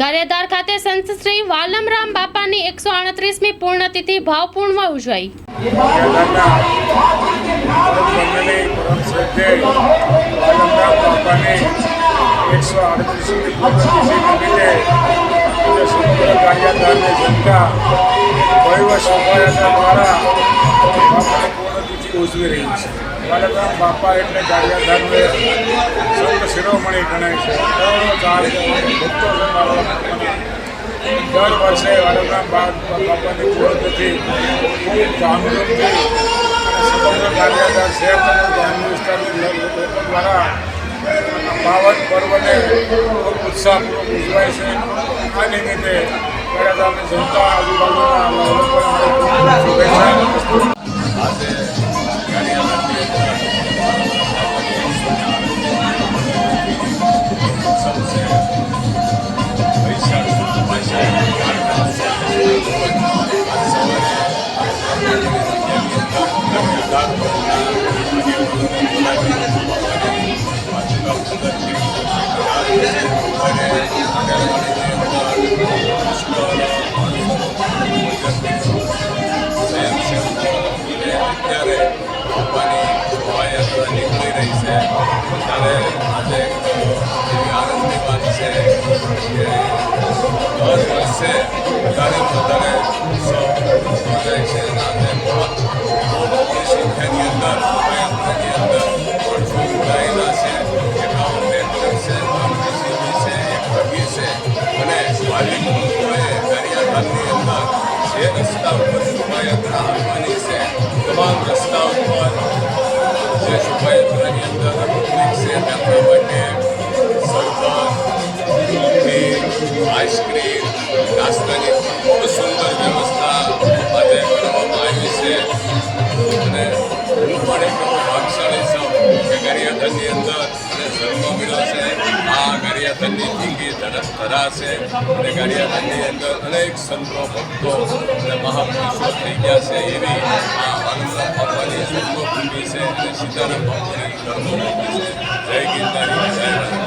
કાર્યધાર ખાતે સંત શ્રી વાલમરામ બાપાની એકસો આડત્રીસમી પૂર્ણતિથિ ભાવપૂર્ણમાં ઉજવાઈ. એકસો જનતા દ્વારા ઉજવી રહી છે. વાલમરામ બાપા એટલે કાર્યધારને સંત શિરોમણી ગણાય છે. કરોડો ચાર ભક્તો દર વર્ષે વાલમરામ બા- બાપાની પૂર્ણતિથિ ખૂબ ધામધૂમથી સમગ્ર ગાડિયાધાર શહેર તેમજ ગ્રામ્ય વિસ્તારની લોકો દ્વારા પાવન પર્વને ખૂબ ઉત્સાહપૂર્વક ઉજવાય છે. આ નિમિત્તે કાર્યકરની જનતા, આજુબાજુના શુભેચ્છા રહી છે ત્યારે આજે એવી છે કે દર વર્ષે વધારે છે અને મોટી સંખ્યાની અંદર શોભાયાત્રાની અંદર માણસો જોડાયેલા છે એકાવન બેન્ડર છે છે એક કવિ છે અને વાલી કાર્યક્રમની અંદર જે રસ્તા ઉપર છે આઈસ્ક્રીમ નાસ્તાની ખૂબ સુંદર વ્યવસ્થા આજે કરવામાં આવી છે અને હું પણ અંદર અને જન્મ છે આ ગરિયાધનની ધરા છે અને અંદર અનેક સંતો ભક્તો અને મહાપુરુષો થઈ ગયા છે એવી બાપાની જન્મભૂમિ છે અને સીતારામ બાપાની કર્મભૂમિ છે